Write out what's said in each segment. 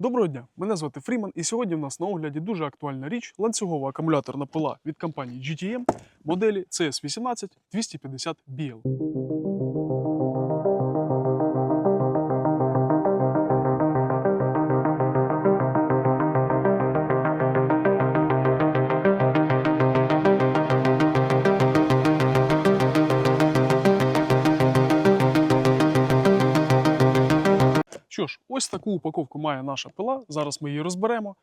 Доброго дня, мене звати Фріман, і сьогодні в нас на огляді дуже актуальна річ ланцюгова акумуляторна пила від компанії GTM моделі CS18 250 Що ж, ось таку упаковку має наша пила. Зараз ми її розберемо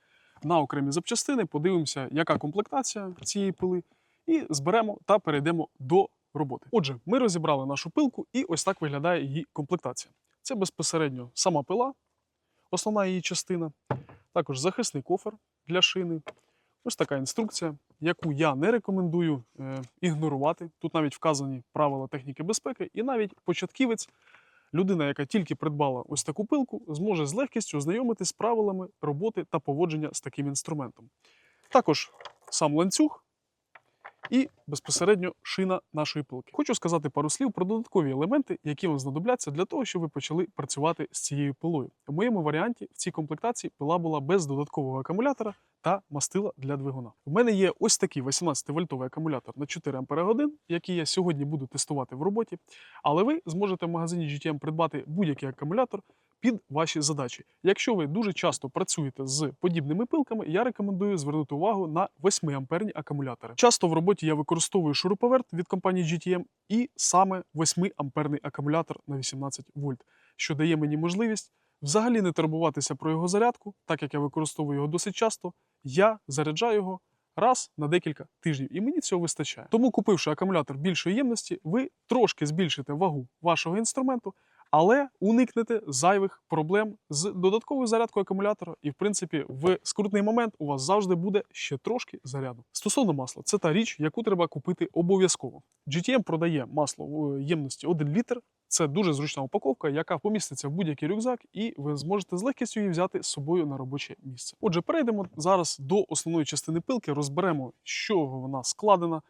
на окремі запчастини, подивимося, яка комплектація цієї пили, і зберемо та перейдемо до роботи. Отже, ми розібрали нашу пилку, і ось так виглядає її комплектація. Це безпосередньо сама пила, основна її частина, також захисний кофер для шини. Ось така інструкція, яку я не рекомендую е, ігнорувати. Тут навіть вказані правила техніки безпеки, і навіть початківець людина, яка тільки придбала ось таку пилку, зможе з легкістю ознайомитись з правилами роботи та поводження з таким інструментом. Також сам ланцюг і безпосередньо шина нашої пилки. Хочу сказати пару слів про додаткові елементи, які вам знадобляться для того, щоб ви почали працювати з цією пилою. У моєму варіанті в цій комплектації пила була без додаткового акумулятора та мастила для двигуна. У мене є ось такий 18-вольтовий акумулятор на 4 Ах, який я сьогодні буду тестувати в роботі. Але ви зможете в магазині GTM придбати будь-який акумулятор під ваші задачі. Якщо ви дуже часто працюєте з подібними пилками, я рекомендую звернути увагу на 8 амперні акумулятори. Часто в роботі я використовую шуруповерт від компанії GTM і саме 8 амперний акумулятор на 18 вольт, що дає мені можливість взагалі не турбуватися про його зарядку, так як я використовую його досить часто. Я заряджаю його раз на декілька тижнів, і мені цього вистачає. Тому, купивши акумулятор більшої ємності, ви трошки збільшите вагу вашого інструменту, але уникнете зайвих проблем з додатковою зарядкою акумулятора, і в принципі в скрутний момент у вас завжди буде ще трошки заряду. Стосовно масла, це та річ, яку треба купити обов'язково. GTM продає масло в ємності 1 літр. Це дуже зручна упаковка, яка поміститься в будь-який рюкзак, і ви зможете з легкістю її взяти з собою на робоче місце. Отже, перейдемо зараз до основної частини пилки, розберемо, чого вона складена,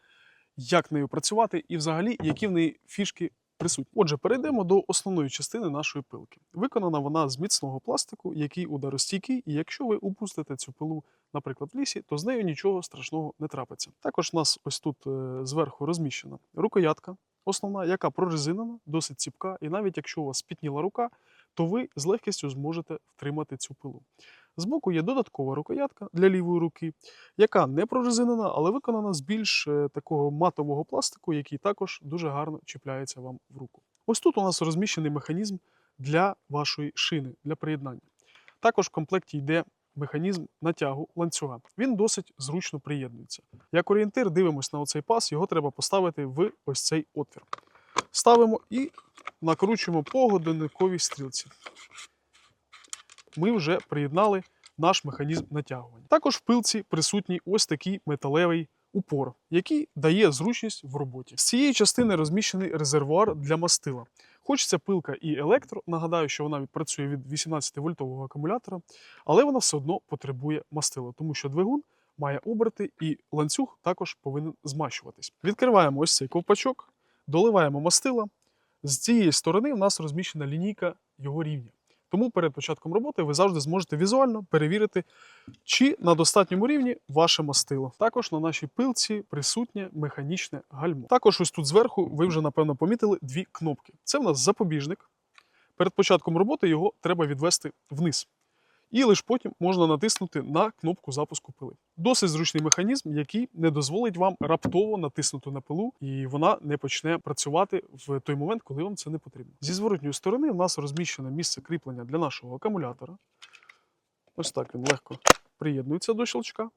як нею працювати, і взагалі які в неї фішки присутні. Отже, перейдемо до основної частини нашої пилки. Виконана вона з міцного пластику, який ударостійкий, і якщо ви упустите цю пилу, наприклад, в лісі, то з нею нічого страшного не трапиться. Також у нас ось тут е, зверху розміщена рукоятка, основна, яка прорезинена, досить ціпка, і навіть якщо у вас спітніла рука, то ви з легкістю зможете втримати цю пилу. Збоку є додаткова рукоятка для лівої руки, яка не прорезинена, але виконана з більш е, такого матового пластику, який також дуже гарно чіпляється вам в руку. Ось тут у нас розміщений механізм для вашої шини, для приєднання. Також в комплекті йде механізм натягу ланцюга. Він досить зручно приєднується. Як орієнтир, дивимось на оцей пас, його треба поставити в ось цей отвір. Ставимо і накручуємо по годинниковій стрілці. Ми вже приєднали наш механізм натягування. Також в пилці присутній ось такий металевий упор, який дає зручність в роботі. З цієї частини розміщений резервуар для мастила. Хоч ця пилка і електро, нагадаю, що вона відпрацює від 18-вольтового акумулятора, але вона все одно потребує мастила, тому що двигун має оберти і ланцюг також повинен змащуватись. Відкриваємо ось цей ковпачок, доливаємо мастила. З цієї сторони в нас розміщена лінійка його рівня. Тому перед початком роботи ви завжди зможете візуально перевірити, чи на достатньому рівні ваше мастило. Також на нашій пилці присутнє механічне гальмо. Також ось тут зверху ви вже напевно помітили дві кнопки. Це в нас запобіжник. Перед початком роботи його треба відвести вниз. І лише потім можна натиснути на кнопку запуску пили. Досить зручний механізм, який не дозволить вам раптово натиснути на пилу, і вона не почне працювати в той момент, коли вам це не потрібно. Зі зворотньої сторони в нас розміщене місце кріплення для нашого акумулятора. Ось так він легко приєднується до щелчка.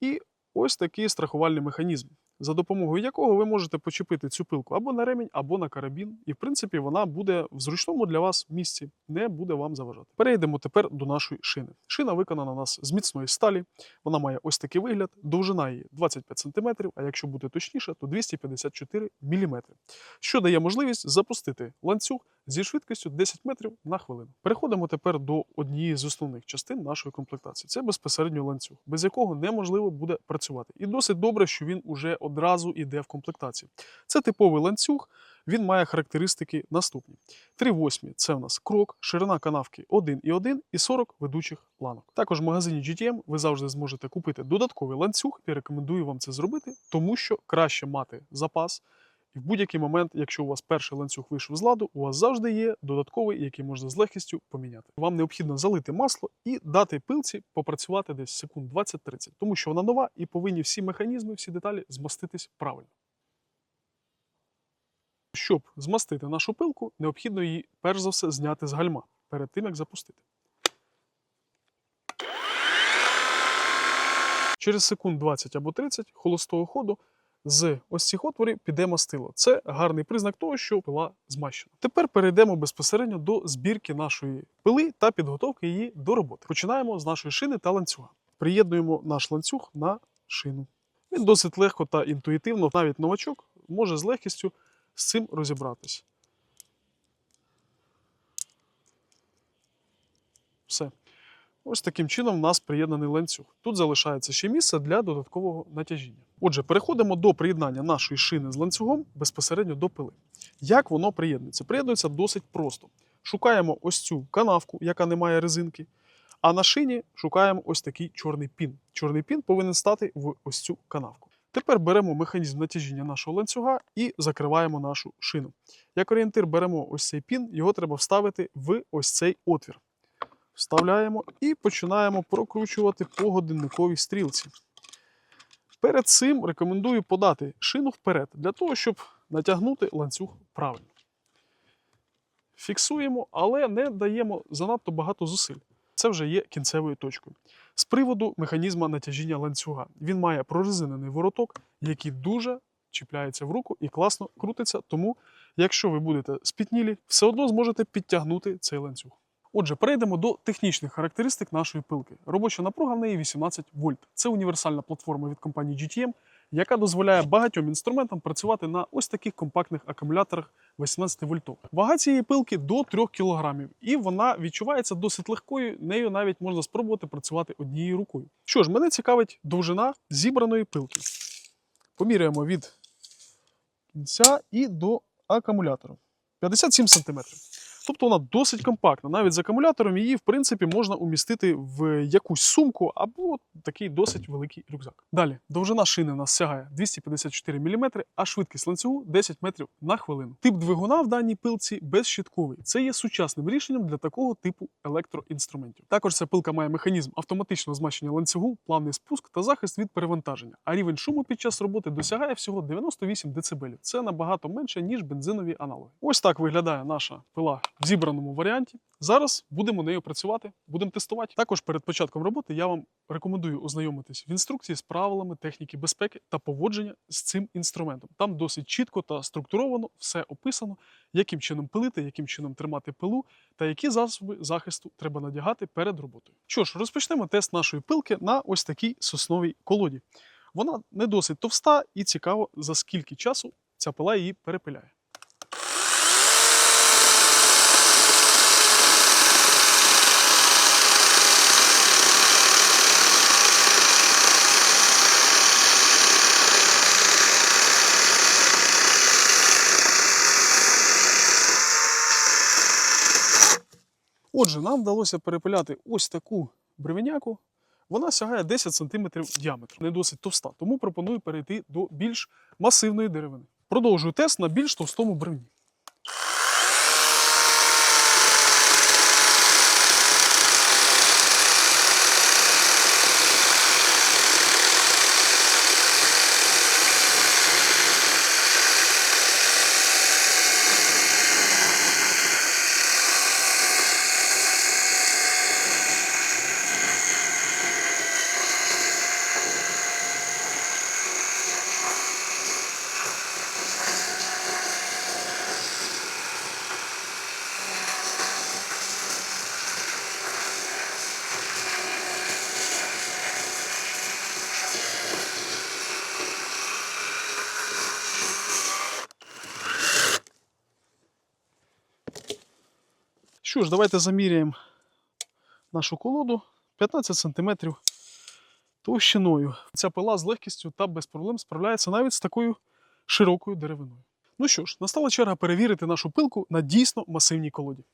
І ось такий страхувальний механізм, за допомогою якого ви можете почепити цю пилку або на ремінь, або на карабін. І в принципі вона буде в зручному для вас місці, не буде вам заважати. Перейдемо тепер до нашої шини. Шина виконана у нас з міцної сталі. Вона має ось такий вигляд. Довжина її 25 см, а якщо бути точніше, то 254 мм, що дає можливість запустити ланцюг зі швидкістю 10 метрів на хвилину. Переходимо тепер до однієї з основних частин нашої комплектації. Це безпосередньо ланцюг, без якого неможливо буде працювати. І досить добре, що він уже одразу йде в комплектації. Це типовий ланцюг, він має характеристики наступні: 3 восьмі це в нас крок, ширина канавки 1,1 і 40 ведучих ланок. Також в магазині GTM ви завжди зможете купити додатковий ланцюг і рекомендую вам це зробити, тому що краще мати запас. І в будь-який момент, якщо у вас перший ланцюг вийшов з ладу, у вас завжди є додатковий, який можна з легкістю поміняти. Вам необхідно залити масло і дати пилці попрацювати десь секунд 20-30, тому що вона нова і повинні всі механізми, всі деталі змаститись правильно. Щоб змастити нашу пилку, необхідно її перш за все зняти з гальма перед тим, як запустити. Через секунд 20 або 30 холостого ходу з ось цих отворів піде мастило. Це гарний признак того, що пила змащена. Тепер перейдемо безпосередньо до збірки нашої пили та підготовки її до роботи. Починаємо з нашої шини та ланцюга. Приєднуємо наш ланцюг на шину. Він досить легко та інтуїтивно, навіть новачок може з легкістю з цим розібратись. Все. Ось таким чином в нас приєднаний ланцюг. Тут залишається ще місце для додаткового натяжіння. Отже, переходимо до приєднання нашої шини з ланцюгом безпосередньо до пили. Як воно приєднується? Приєднується досить просто. Шукаємо ось цю канавку, яка не має резинки, а на шині шукаємо ось такий чорний пін. Чорний пін повинен стати в ось цю канавку. Тепер беремо механізм натяжіння нашого ланцюга і закриваємо нашу шину. Як орієнтир беремо ось цей пін, його треба вставити в ось цей отвір. Вставляємо і починаємо прокручувати по годинниковій стрілці. Перед цим рекомендую подати шину вперед, для того, щоб натягнути ланцюг правильно. Фіксуємо, але не даємо занадто багато зусиль. Це вже є кінцевою точкою. З приводу механізму натяжіння ланцюга. Він має прорезинений вороток, який дуже чіпляється в руку і класно крутиться. Тому, якщо ви будете спітнілі, все одно зможете підтягнути цей ланцюг. Отже, перейдемо до технічних характеристик нашої пилки. Робоча напруга в неї 18 вольт. Це універсальна платформа від компанії GTM, яка дозволяє багатьом інструментам працювати на ось таких компактних акумуляторах 18 вольтових. Вага цієї пилки до 3 кг, і вона відчувається досить легкою. Нею навіть можна спробувати працювати однією рукою. Що ж, мене цікавить довжина зібраної пилки. Поміряємо від кінця і до акумулятора. 57 см. Тобто вона досить компактна. Навіть з акумулятором її, в принципі, можна умістити в якусь сумку або такий досить великий рюкзак. Далі, довжина шини у нас сягає 254 мм, а швидкість ланцюгу 10 метрів на хвилину. Тип двигуна в даній пилці безщитковий. Це є сучасним рішенням для такого типу електроінструментів. Також ця пилка має механізм автоматичного змащення ланцюгу, плавний спуск та захист від перевантаження. А рівень шуму під час роботи досягає всього 98 дБ. Це набагато менше, ніж бензинові аналоги. Ось так виглядає наша пила в зібраному варіанті. Зараз будемо нею працювати, будемо тестувати. Також перед початком роботи я вам рекомендую ознайомитись в інструкції з правилами техніки безпеки та поводження з цим інструментом. Там досить чітко та структуровано все описано, яким чином пилити, яким чином тримати пилу та які засоби захисту треба надягати перед роботою. Що ж, розпочнемо тест нашої пилки на ось такій сосновій колоді. Вона не досить товста і цікаво, за скільки часу ця пила її перепиляє. Отже, нам вдалося перепиляти ось таку бревеняку. Вона сягає 10 см діаметру, не досить товста, тому пропоную перейти до більш масивної деревини. Продовжую тест на більш товстому бревні. Що ж, давайте заміряємо нашу колоду. 15 см товщиною. Ця пила з легкістю та без проблем справляється навіть з такою широкою деревиною. Ну що ж, настала черга перевірити нашу пилку на дійсно масивній колоді.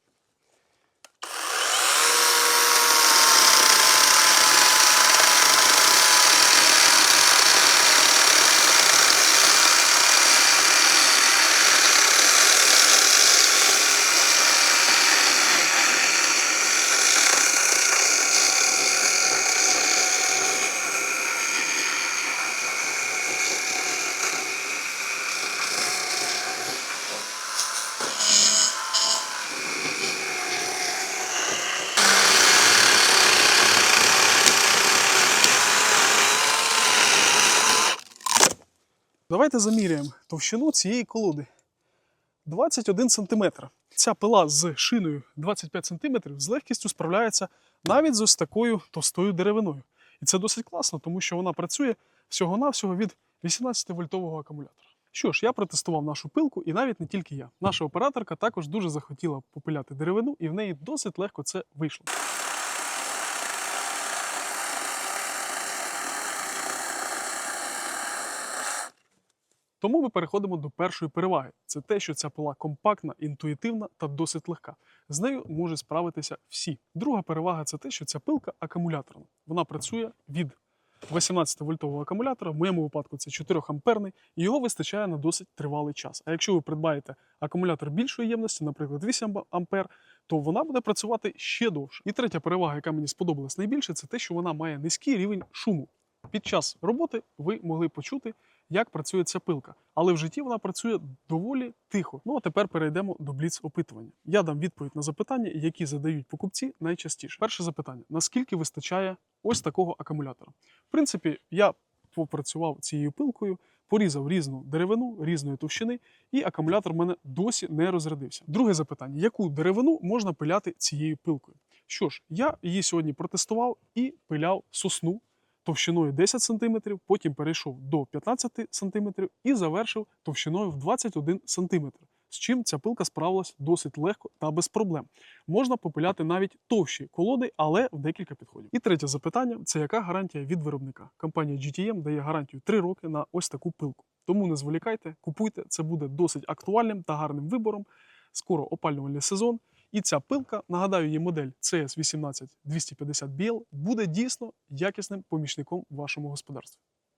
Давайте заміряємо товщину цієї колоди. 21 см. Ця пила з шиною 25 см з легкістю справляється навіть з ось такою товстою деревиною. І це досить класно, тому що вона працює всього-навсього від 18-вольтового акумулятора. Що ж, я протестував нашу пилку, і навіть не тільки я. Наша операторка також дуже захотіла попиляти деревину, і в неї досить легко це вийшло. Тому ми переходимо до першої переваги. Це те, що ця пила компактна, інтуїтивна та досить легка. З нею можуть справитися всі. Друга перевага це те, що ця пилка акумуляторна. Вона працює від 18-вольтового акумулятора, в моєму випадку це 4 амперний, і його вистачає на досить тривалий час. А якщо ви придбаєте акумулятор більшої ємності, наприклад, 8 ампер, то вона буде працювати ще довше. І третя перевага, яка мені сподобалась найбільше, це те, що вона має низький рівень шуму. Під час роботи ви могли почути, як працює ця пилка, але в житті вона працює доволі тихо. Ну а тепер перейдемо до бліц опитування. Я дам відповідь на запитання, які задають покупці найчастіше. Перше запитання: наскільки вистачає ось такого акумулятора? В принципі, я попрацював цією пилкою, порізав різну деревину різної товщини, і акумулятор в мене досі не розрядився. Друге запитання: яку деревину можна пиляти цією пилкою? Що ж, я її сьогодні протестував і пиляв сосну товщиною 10 см, потім перейшов до 15 см і завершив товщиною в 21 см. З чим ця пилка справилась досить легко та без проблем. Можна попиляти навіть товщі колоди, але в декілька підходів. І третє запитання це яка гарантія від виробника? Компанія GTM дає гарантію 3 роки на ось таку пилку. Тому не зволікайте, купуйте, це буде досить актуальним та гарним вибором. Скоро опалювальний сезон. І ця пилка, нагадаю, її модель CS18250BL, буде дійсно якісним помічником вашому господарстві.